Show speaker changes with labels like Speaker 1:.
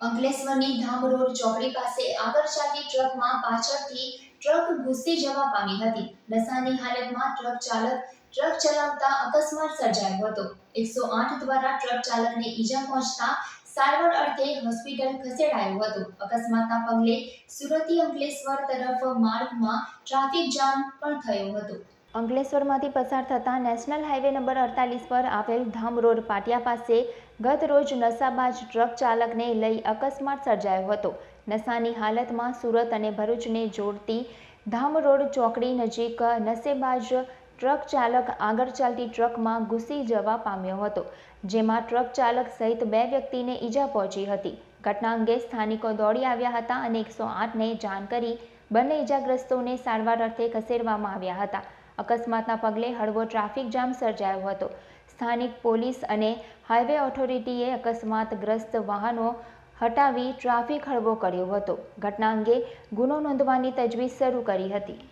Speaker 1: અંકલેશ્વરની ધામ road ચોકડી પાસે આગળ ચાલતી ટ્રકમાં પાછળથી ટ્રક ઘૂસી જવા પામી હતી. નશાની હાલતમાં ટ્રક ચાલક, ટ્રક ચલાવતા અકસ્માત સર્જાયો હતો. એકસો આઠ દ્વારા ટ્રક ચાલકને ઈજા પહોંચતા સારવાર અર્થે હોસ્પિટલ ખસેડાયો હતો. અકસ્માતના પગલે સુરતી અંકલેશ્વર તરફ માર્ગમાં ટ્રાફિક જામ પણ થયો હતો. અંકલેશ્વરમાંથી પસાર થતા નેશનલ હાઈવે નંબર અડતાલીસ પર આવેલ ધામ રોડ પાટિયા પાસે ગત રોજ નશાબાજ ટ્રક ચાલકને લઈ અકસ્માત સર્જાયો હતો. નશાની હાલતમાં સુરત અને ભરૂચને જોડતી ધામ રોડ ચોકડી નજીક નશેબાજ ટ્રક ચાલક આગળ ચાલતી ટ્રકમાં ઘૂસી જવા પામ્યો હતો, જેમાં ટ્રક ચાલક સહિત બે વ્યક્તિને ઈજા પહોંચી હતી. ઘટના અંગે સ્થાનિકો દોડી આવ્યા હતા અને એકસો આઠને જાણ કરી બંને ઈજાગ્રસ્તોને સારવાર અર્થે ખસેડવામાં આવ્યા હતા. અકસ્માતના પગલે હળવો ટ્રાફિક જામ સર્જાયો હતો. સ્થાનિક પોલીસ અને હાઈવે ઓથોરિટીએ અકસ્માતગ્રસ્ત વાહનો હટાવી ટ્રાફિક હળવો કર્યો હતો. ઘટના અંગે ગુનો નોંધવાની તજવીજ શરૂ કરી હતી.